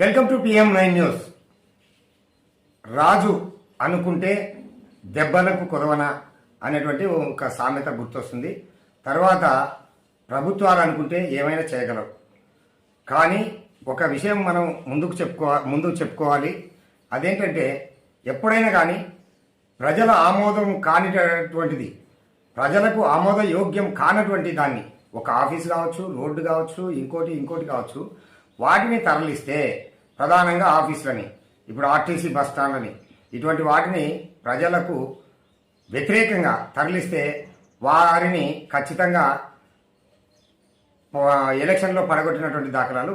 Welcome to PM nine news. Raju అనుకుంటే దెబ్బలకు కొదవన అనేటువంటి ఒక సామెత గుర్తొస్తుంది. తర్వాత ప్రభుత్వాలు అనుకుంటే ఏమైనా చేయగలవు. కానీ ఒక విషయం మనం ముందుకు చెప్పుకో ముందుకు చెప్పుకోవాలి. అదేంటంటే ఎప్పుడైనా కానీ ప్రజల ఆమోదం కానిటటువంటిది ప్రజలకు ఆమోద యోగ్యం కానటువంటి దాన్ని ఒక ఆఫీస్ కావచ్చు రోడ్డు కావచ్చు ఇంకోటి ఇంకోటి కావచ్చు వాటిని తరలిస్తే ప్రధానంగా ఆఫీసులని ఇప్పుడు ఆర్టీసీ బస్ స్టాండ్లని. ఇటువంటి వాటిని ప్రజలకు వ్యతిరేకంగా తరలిస్తే వారిని ఖచ్చితంగా ఎలక్షన్లో పడగొట్టినటువంటి దాఖలాలు.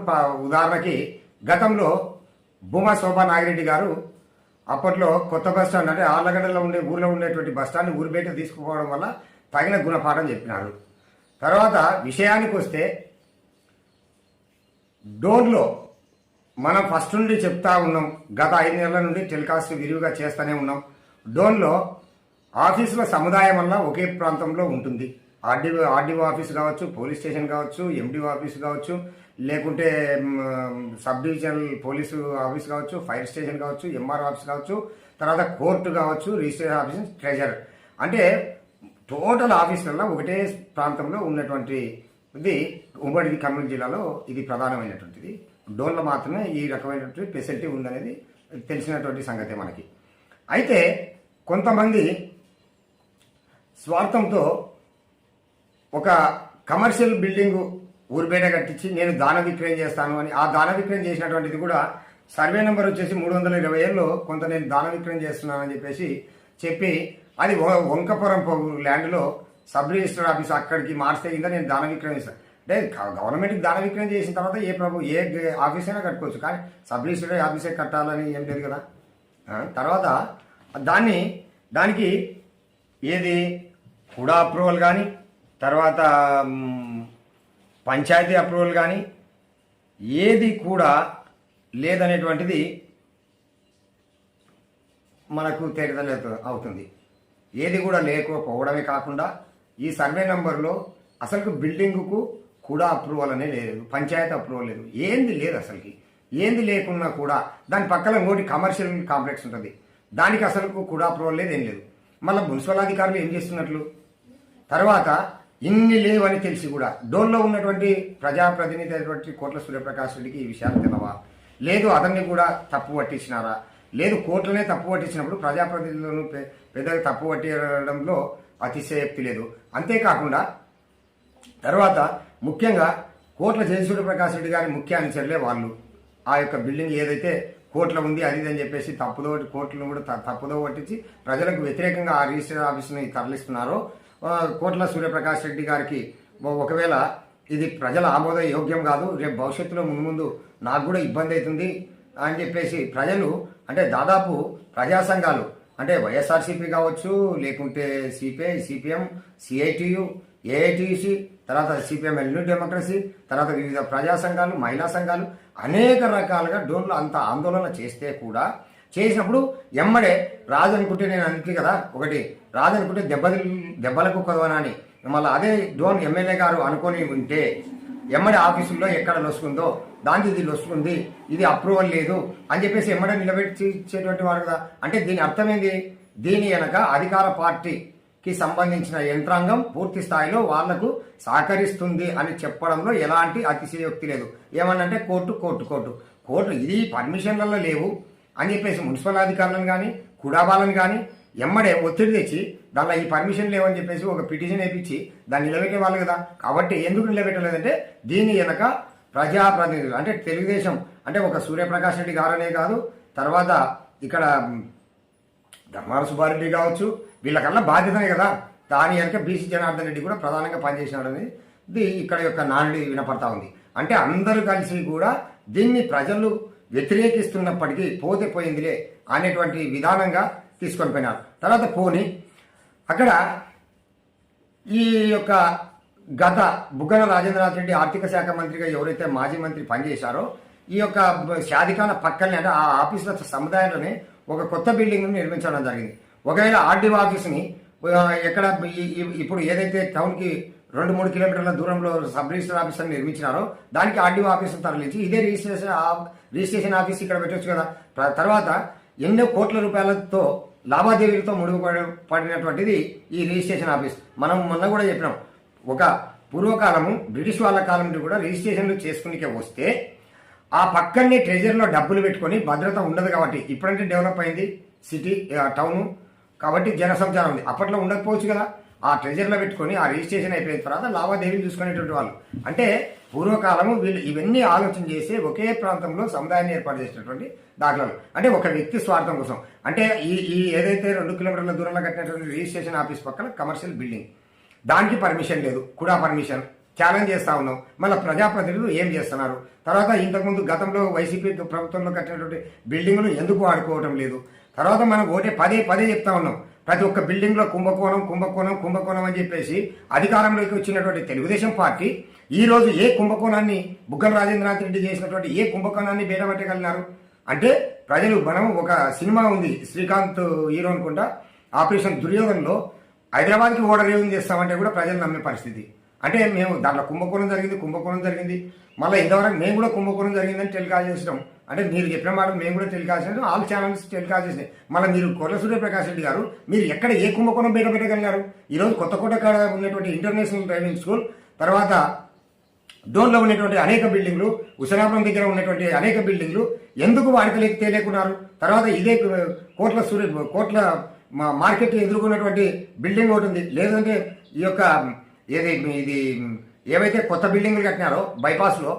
ఉదాహరణకి గతంలో భూమ శోభా నాగిరెడ్డి గారు అప్పట్లో కొత్త బస్ స్టాండ్ అంటే ఆళ్ళగడ్డలో ఉండే ఊర్లో ఉండేటువంటి బస్ స్టాండ్ ఊరి బయట తీసుకుపోవడం వల్ల తగిన గుణపాఠం చెప్పినారు. తర్వాత విషయానికి వస్తే డోన్లో మనం ఫస్ట్ నుండి చెప్తా ఉన్నాం. గత ఐదు నెలల నుండి టెలికాస్ట్ విరివిగా చేస్తూనే ఉన్నాం. డోన్లో ఆఫీసుల సముదాయం వల్ల ఒకే ప్రాంతంలో ఉంటుంది. ఆర్డీఓ ఆర్డీఓ ఆఫీస్ కావచ్చు పోలీస్ స్టేషన్ కావచ్చు ఎండిఓ ఆఫీస్ కావచ్చు లేకుంటే సబ్ డివిజనల్ పోలీసు ఆఫీస్ కావచ్చు ఫైర్ స్టేషన్ కావచ్చు ఎంఆర్ ఆఫీస్ కావచ్చు తర్వాత కోర్టు కావచ్చు రిజిస్ట్రేషన్ ఆఫీస్ ట్రెజర్ అంటే టోటల్ ఆఫీసులలో ఒకటే ప్రాంతంలో ఉన్నటువంటి ఇది ఉమ్మడి కర్నూలు జిల్లాలో ఇది ప్రధానమైనటువంటిది. డోన్లో మాత్రమే ఈ రకమైనటువంటి ఫెసిలిటీ ఉందనేది తెలిసినటువంటి సంగతే మనకి. అయితే కొంతమంది స్వార్థంతో ఒక కమర్షియల్ బిల్డింగ్ ఊరిపేట కట్టించి నేను దాన విక్రయం చేస్తాను అని ఆ దాన విక్రయం చేసినటువంటిది కూడా సర్వే నెంబర్ వచ్చేసి మూడు వందల ఇరవై ఏళ్ళు కొంత నేను దాన విక్రయం చేస్తున్నానని చెప్పేసి చెప్పి అది వంకపురం ల్యాండ్లో సబ్ రిజిస్టర్ ఆఫీస్ అక్కడికి మార్చే కింద నేను దాన విక్రయం ఇస్తాను అంటే గవర్నమెంట్కి దాన విక్రయం చేసిన తర్వాత ఏ ప్రభు ఏ ఆఫీస్ అయినా కట్టుకోవచ్చు. కానీ సబ్ రిజిస్టర్ ఆఫీసే కట్టాలని ఏం లేదు కదా. తర్వాత దాన్ని దానికి ఏది కూడా అప్రూవల్ కానీ తర్వాత పంచాయతీ అప్రూవల్ కానీ ఏది కూడా లేదనేటువంటిది మనకు తేలిదల అవుతుంది. ఏది కూడా లేకపోవడమే కాకుండా ఈ సర్వే నెంబర్లో అసలు బిల్డింగుకు కూడా అప్రూవల్ అనే లేదు. పంచాయత్ అప్రూవల్ లేదు. ఏంది లేదు అసలుకి. ఏంది లేకున్నా కూడా దాని పక్కన ఇంకోటి కమర్షియల్ కాంప్లెక్స్ ఉంటుంది. దానికి అసలు కూడా అప్రూవల్ లేదు ఏం లేదు. మళ్ళీ మున్సిపల్ అధికారులు ఏం చేస్తున్నట్లు? తర్వాత ఇన్ని లేవని తెలిసి కూడా డోన్లో ఉన్నటువంటి ప్రజాప్రతినిధి అయినటువంటి కోట్ల సూర్యప్రకాష్ రెడ్డికి ఈ విషయాలు తెలవా? లేదు అతన్ని కూడా తప్పు పట్టించినారా? లేదు కోట్లనే తప్పు పట్టించినప్పుడు ప్రజాప్రతినిధులను పెద్దగా తప్పు పట్టించడంలో అతిశయక్తి లేదు. అంతేకాకుండా తర్వాత ముఖ్యంగా కోట్ల జయసూర్య ప్రకాష్ రెడ్డి గారి ముఖ్య అనుచరులే వాళ్ళు. ఆ యొక్క బిల్డింగ్ ఏదైతే కోట్ల ఉంది అది అని చెప్పేసి తప్పుదో కోట్లను కూడా త- తప్పుదో పట్టించి ప్రజలకు వ్యతిరేకంగా ఆ రిజిస్టర్ ఆఫీస్ని తరలిస్తున్నారో కోట్ల సూర్యప్రకాష్ రెడ్డి గారికి ఒకవేళ ఇది ప్రజల ఆమోద యోగ్యం కాదు రేపు భవిష్యత్తులో ముందు ముందు నాకు కూడా ఇబ్బంది అవుతుంది అని చెప్పేసి ప్రజలు అంటే దాదాపు ప్రజా సంఘాలు అంటే వైఎస్ఆర్సీపీ కావచ్చు లేకుంటే సిపిఐ సిపిఎం సిఐటియు ఏఐటీసీ తర్వాత సిపిఎం న్యూ డెమోక్రసీ తర్వాత వివిధ ప్రజా సంఘాలు మహిళా సంఘాలు అనేక రకాలుగా డోన్లు అంత ఆందోళన చేస్తే కూడా చేసినప్పుడు ఎమ్మడే రాజు అనుకుంటే నేను అందుకే కదా ఒకటి రాజు అనుకుంటే దెబ్బ దెబ్బలకు కదవనని మళ్ళీ అదే డోన్ ఎమ్మెల్యే గారు అనుకొని ఉంటే ఎమ్మడి ఆఫీసుల్లో ఎక్కడ లొసుకుందో దానికి ఇది లొసుకుంది ఇది అప్రూవల్ లేదు అని చెప్పేసి ఎమ్మడే నిలబెట్టి ఇచ్చేటువంటి వారు కదా. అంటే దీని అర్థం ఏంది? దీని వెనక అధికార పార్టీ కి సంబంధించిన యంత్రాంగం పూర్తి స్థాయిలో వాళ్ళకు సహకరిస్తుంది అని చెప్పడంలో ఎలాంటి అతిశయోక్తి లేదు. ఏమన్నంటే కోర్టు కోర్టు కోర్టు. కోర్టు ఇది పర్మిషన్లలో లేవు అని చెప్పేసి మున్సిపల్ అధికారులను కానీ కుడాబాలను కానీ ఎమ్మడే ఒత్తిడి తెచ్చి దానిలో ఈ పర్మిషన్ లేవని చెప్పేసి ఒక పిటిషన్ వేయించి దాన్ని నిలబెట్టే వాళ్ళు కదా. కాబట్టి ఎందుకు నిలబెట్టలేదంటే దీని వెనక ప్రజాప్రతినిధులు అంటే తెలుగుదేశం అంటే ఒక సూర్యప్రకాష్ రెడ్డి గారనే కాదు తర్వాత ఇక్కడ ధర్మాన సుబ్బారెడ్డి కావచ్చు వీళ్ళకల్లా బాధ్యతనే కదా. దాని వెనక బీసీ జనార్దన్ రెడ్డి కూడా ప్రధానంగా పనిచేసినాడని ఇది ఇక్కడ యొక్క నానుడి వినపడతా ఉంది. అంటే అందరూ కలిసి కూడా దీన్ని ప్రజలు వ్యతిరేకిస్తున్నప్పటికీ పోతే పోయిందిలే అనేటువంటి విధానంగా తీసుకొని పోయినారు. తర్వాత పోని అక్కడ ఈ యొక్క గత బుగ్గన రాజేంద్రనాథ్ రెడ్డి ఆర్థిక శాఖ మంత్రిగా ఎవరైతే మాజీ మంత్రి పనిచేశారో ఈ యొక్క షాదిఖాన పక్కనే అంటే ఆ ఆఫీసుల సముదాయంలోనే ఒక కొత్త బిల్డింగ్ నిర్మించడం జరిగింది. ఒకవేళ ఆర్డీఓ ఆఫీస్ని ఎక్కడ ఈ- ఇప్పుడు ఏదైతే టౌన్కి రెండు మూడు కిలోమీటర్ల దూరంలో సబ్ రిజిస్టర్ ఆఫీస్ అని నిర్మించినారో దానికి ఆర్డీఓ ఆఫీస్ని తరలించి ఇదే రిజిస్ట్రేషన్ రిజిస్ట్రేషన్ ఆఫీస్ ఇక్కడ పెట్టవచ్చు కదా. తర్వాత ఎన్నో కోట్ల రూపాయలతో లావాదేవీలతో ముడుగు పడి- పడినటువంటిది ఈ రిజిస్ట్రేషన్ ఆఫీస్. మనం మొన్న కూడా చెప్పినాం. ఒక పూర్వకాలము బ్రిటిష్ వాళ్ళ కాలం నుండి కూడా రిజిస్ట్రేషన్లు చేసుకునికే వస్తే ఆ పక్కనే ట్రెజరీలో డబ్బులు పెట్టుకొని భద్రత ఉండదు కాబట్టి ఇప్పుడంటే డెవలప్ అయింది సిటీ టౌను టౌన్. కాబట్టి జనసంచారం ఉంది. అప్పట్లో ఉండకపోవచ్చు కదా. ఆ ట్రెజరీలో పెట్టుకొని ఆ రిజిస్ట్రేషన్ అయిపోయిన తర్వాత లావాదేవీలు చూసుకునేటువంటి వాళ్ళు. అంటే పూర్వకాలము వీళ్ళు ఇవన్నీ ఆలోచన చేసి ఒకే ప్రాంతంలో సముదాయాన్ని ఏర్పాటు చేసినటువంటి దాఖలాలు. అంటే ఒక వ్యక్తి స్వార్థం కోసం. అంటే ఈ ఈ ఏదైతే రెండు కిలోమీటర్ల దూరంలో కట్టినటువంటి రిజిస్ట్రేషన్ ఆఫీస్ పక్కన కమర్షియల్ బిల్డింగ్. దానికి పర్మిషన్ లేదు. కూడా పర్మిషన్. ఛాలెంజ్ చేస్తూ ఉన్నాం. మళ్ళీ ప్రజాప్రతినిధులు ఏం చేస్తున్నారు? తర్వాత ఇంతకుముందు గతంలో వైసీపీ ప్రభుత్వంలో కట్టినటువంటి బిల్డింగ్లు ఎందుకు వాడుకోవడం లేదు? తర్వాత మనం ఒకటే పదే పదే చెప్తా ఉన్నాం. ప్రతి ఒక్క బిల్డింగ్లో కుంభకోణం కుంభకోణం కుంభకోణం అని చెప్పేసి అధికారంలోకి వచ్చినటువంటి తెలుగుదేశం పార్టీ ఈ రోజు ఏ కుంభకోణాన్ని బుగ్గల రాజేంద్రనాథ్ రెడ్డి చేసినటువంటి ఏ కుంభకోణాన్ని బయటపెట్టగలిగినారు అంటే ప్రజలు మనం ఒక సినిమా ఉంది శ్రీకాంత్ హీరో అనుకుంటా. ఆపరేషన్ దుర్యోధనలో హైదరాబాద్కి ఓడర్ ఏం చేస్తామంటే కూడా ప్రజలు నమ్మే పరిస్థితి. అంటే మేము దాంట్లో కుంభకోణం జరిగింది కుంభకోణం జరిగింది. మళ్ళీ ఇంతవరకు మేము కూడా కుంభకోణం జరిగిందని టెలికాస్ట్ చేసినాం. అంటే మీరు చెప్పిన మాట మేము కూడా టెలికాస్ట్ చేసినాం. ఆల్ ఛానల్స్ టెలికాస్ట్ చేసినాయి. మళ్ళీ మీరు కొర్ల సూర్యప్రకాష్ రెడ్డి గారు మీరు ఎక్కడ ఏ కుంభకోణం బయట పెట్టగలిగారు? ఈరోజు కొత్తకోట కాడ ఉన్నటువంటి ఇంటర్నేషనల్ డ్రైవింగ్ స్కూల్ తర్వాత డోన్లో ఉన్నటువంటి అనేక బిల్డింగ్లు ఉషనాపురం దగ్గర ఉన్నటువంటి అనేక బిల్డింగ్లు ఎందుకు వాడికలేకి తేలేకున్నారు? తర్వాత ఇదే కోట్ల సూర్య కోట్ల మా- మార్కెట్ ఎదుర్కొన్నటువంటి బిల్డింగ్ ఒకటి ఉంది. లేదంటే ఈ యొక్క ఏది ఇది ఏవైతే కొత్త బిల్డింగ్లు కట్టినారో బైపాస్లో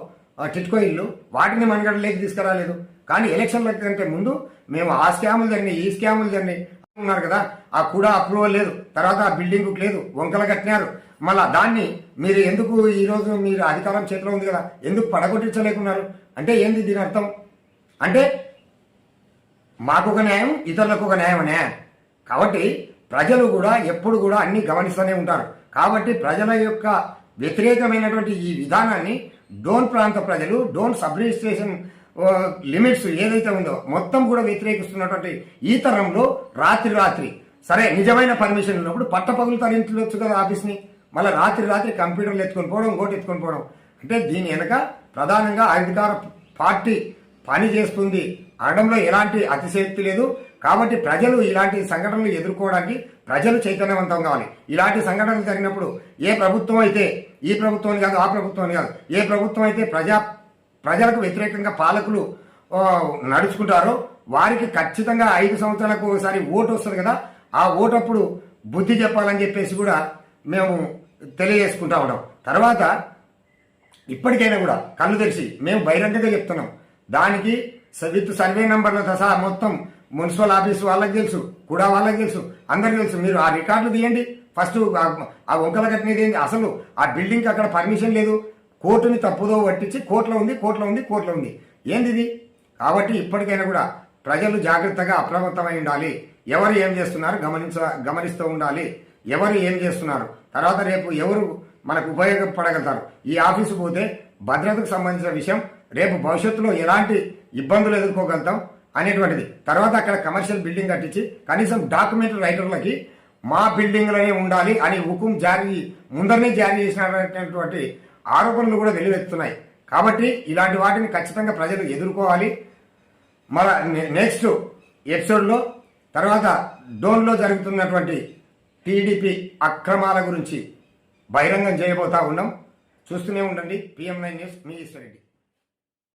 టిట్కో ఇల్లు వాటిని మనగడలేకి తీసుకురాలేదు. కానీ ఎలక్షన్ల కంటే ముందు మేము ఆ స్కాములు జరిగినాయి ఈ స్కాములు జరిగినాయి ఉన్నారు కదా ఆ కూడా అప్రూవల్ లేదు. తర్వాత ఆ బిల్డింగ్ లేదు వంకలు కట్టినారు. మళ్ళా దాన్ని మీరు ఎందుకు ఈ రోజు మీరు అధికారం చేతిలో ఉంది కదా ఎందుకు పడగొట్టించలేకున్నారు? అంటే ఏంది దీని అర్థం? అంటే మాకు ఒక న్యాయం ఇతరులకు ఒక న్యాయం అనే కాబట్టి ప్రజలు కూడా ఎప్పుడు కూడా అన్ని గమనిస్తూనే ఉంటారు. కాబట్టి ప్రజల యొక్క వ్యతిరేకమైనటువంటి ఈ విధానాన్ని డోన్ ప్రాంత ప్రజలు డోన్ సబ్ రిజిస్ట్రేషన్ లిమిట్స్ ఏదైతే ఉందో మొత్తం కూడా వ్యతిరేకిస్తున్నటువంటి ఈ తరంలో రాత్రి రాత్రి. సరే నిజమైన పర్మిషన్ ఉన్నప్పుడు పట్టపగులు తరించవచ్చు కదా ఆఫీస్ని. మళ్ళీ రాత్రి రాత్రి కంప్యూటర్లు ఎత్తుకొని పోవడం ఓటు ఎత్తుకొని పోవడం. అంటే దీని వెనక ప్రధానంగా అధికార పార్టీ పని చేస్తుంది అనడంలో ఎలాంటి అతిశక్తి లేదు. కాబట్టి ప్రజలు ఇలాంటి సంఘటనలు ఎదుర్కోవడానికి ప్రజలు చైతన్యవంతం కావాలి. ఇలాంటి సంఘటనలు జరిగినప్పుడు ఏ ప్రభుత్వం అయితే ఈ ప్రభుత్వం కాదు ఆ ప్రభుత్వం కాదు ఏ ప్రభుత్వం అయితే ప్రజా ప్రజలకు వ్యతిరేకంగా పాలకులు నడుచుకుంటారో వారికి ఖచ్చితంగా ఐదు సంవత్సరాలకు ఒకసారి ఓటు వస్తుంది కదా ఆ ఓటు అప్పుడు బుద్ధి చెప్పాలని చెప్పేసి కూడా మేము తెలియజేసుకుంటా ఉన్నాం. తర్వాత ఇప్పటికైనా కూడా కళ్ళు తెరిచి మేము బహిరంగంగా చెప్తున్నాం. దానికి విత్ సర్వే నెంబర్లతో సహా మొత్తం మున్సిపల్ ఆఫీస్ వాళ్ళకి తెలుసు కూడా వాళ్ళకి తెలుసు అందరికి తెలుసు. మీరు ఆ రికార్డులు తీయండి. ఫస్ట్ ఆ- వంకల కట్టినది ఏంటి అసలు ఆ బిల్డింగ్కి అక్కడ పర్మిషన్ లేదు. కోర్టుని తప్పుదో పట్టించి కోర్టులో ఉంది కోర్టులో ఉంది కోర్టులో ఉంది. ఏంది ఇది? కాబట్టి ఇప్పటికైనా కూడా ప్రజలు జాగ్రత్తగా అప్రమత్తమై ఉండాలి. ఎవరు ఏం చేస్తున్నారు? గమనించ గమనిస్తూ ఉండాలి. ఎవరు ఏం చేస్తున్నారు? తర్వాత రేపు ఎవరు మనకు ఉపయోగపడగలుగుతారు? ఈ ఆఫీసు పోతే భద్రతకు సంబంధించిన విషయం రేపు భవిష్యత్తులో ఎలాంటి ఇబ్బందులు ఎదుర్కోగలుగుతాం? అనేటువంటిది. తర్వాత అక్కడ కమర్షియల్ బిల్డింగ్ కట్టించి కనీసం డాక్యుమెంట్ రైటర్లకి మా బిల్డింగ్లోనే ఉండాలి అని హుకుం జారీ ముందరనే జారీ చేసినటువంటి ఆరోపణలు కూడా వెలువెత్తున్నాయి కాబట్టి ఇలాంటి వాటిని ఖచ్చితంగా ప్రజలు ఎదుర్కోవాలి. మన నెక్స్ట్ ఎపిసోడ్లో తర్వాత డోన్లో జరుగుతున్నటువంటి టీడీపీ అక్రమాల గురించి బహిరంగం చేయబోతా ఉన్నాం. చూస్తూనే ఉండండి. పిఎం నైన్ న్యూస్ మీ ఈశ్వరెడ్డి